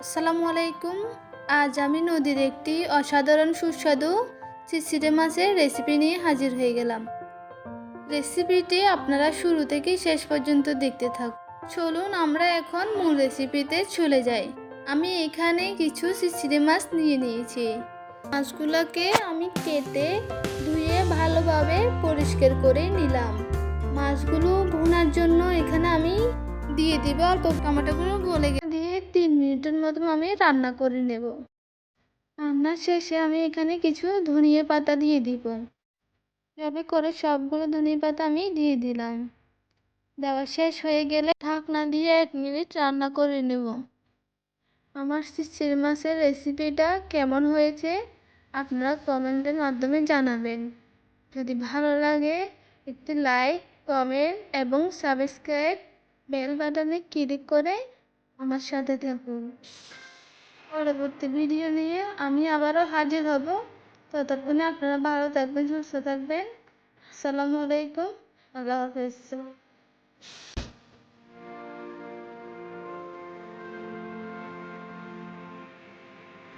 আসসালামু আলাইকুম। আজ আমি নদীর একটি অসাধারণ সুস্বাদু চিচিড়ে মাছের রেসিপি নিয়ে হাজির হয়ে গেলাম। রেসিপিটি আপনারা শুরু থেকে শেষ পর্যন্ত দেখতে থাকুন। চলুন আমরা এখন মূল রেসিপিতে চলে যাই। আমি এখানে কিছু চিচিড়ে মাছ নিয়ে নিয়েছি। মাছগুলোকে আমি কেটে ধুয়ে ভালোভাবে পরিষ্কার করে নিলাম। মাছগুলো ভুনার জন্য এখানে আমি দিয়ে দিব। অল্প টমেটোগুলো গলে গে- দিয়ে তিন মতো আমি রান্না করে নেব। রান্নার শেষে আমি এখানে কিছু ধনিয়া পাতা দিয়ে দিব। এভাবে করে সবগুলো ধনিয়া পাতা আমি দিয়ে দিলাম। দেওয়া শেষ হয়ে গেলে ঢাকনা দিয়ে এক মিনিট রান্না করে নেব। আমার চিচির মাছের রেসিপিটা কেমন হয়েছে আপনারা কমেন্টের মাধ্যমে জানাবেন। যদি ভালো লাগে, একটি লাইক, কমেন্ট এবং সাবস্ক্রাইব বেল বাটনে ক্লিক করে আমার সাথে থাকুন। পরবর্তী ভিডিও নিয়ে আমি আবারও হাজির হব। ততক্ষণে আপনারা ভালো থাকবেন, সুস্থ থাকবেন। আসসালামু আলাইকুম। আল্লাহ হাফেজ।